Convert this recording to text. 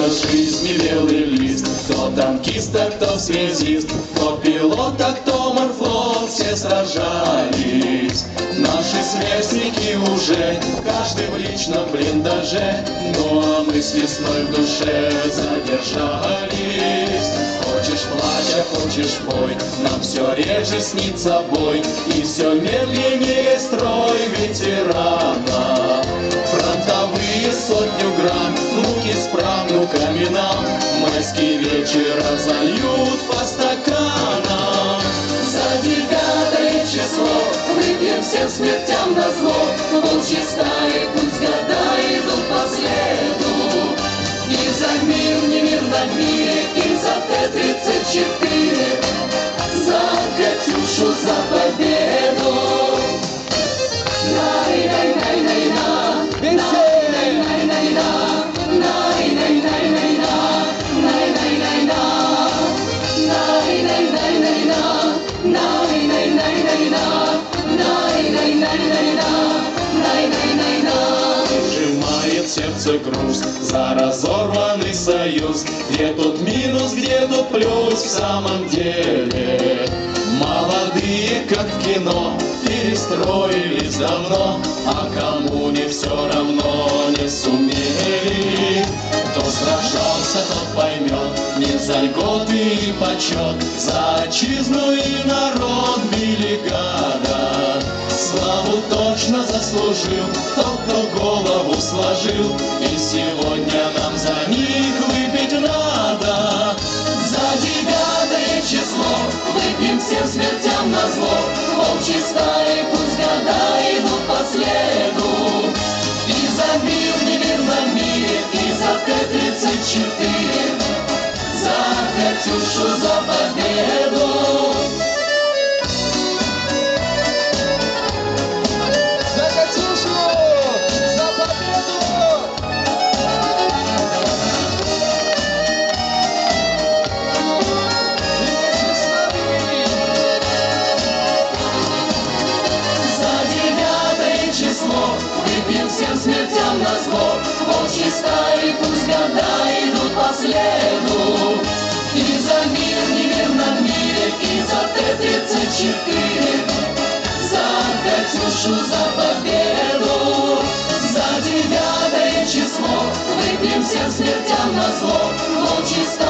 наша жизнь не белый лист. Кто танкист, а кто связист, кто пилот, а кто морфлот, все сражались. Наши сверстники уже, каждый в личном блиндаже, ну а мы с весной в душе задержались. Хочешь плачь, а хочешь пой, нам все реже снится бой, и все медленнее строй ветерана. Майский вечер разольют по стаканам. За девятое число выпьем всем смертям на зло, волчьи стаи пусть года идут по следу. И за мир, не мир над мире, и за Т-34, Сердце груз. За разорванный союз. Где тут минус, где тут плюс? В самом деле Молодые, как кино, перестроились давно. А кому не все равно не сумели. Кто сражался, тот поймет Не за льготы и почет За отчизну и народ били Славу точно заслужил Тот, кто голову сложил. И сегодня нам за них выпить надо. За девятое число Выпьем всем смертям на зло. Волчьи стаи пусть года идут по следу. И за мир в неверном мире И за Т-34 За Катюшу, за победу всем смертям на зло Волчьи стаи пусть года идут по следу. И за мир, не мир над мире И за Т-34 За Катюшу, за победу За девятое число. Выпьем всем смертям на зло Волчьи стаи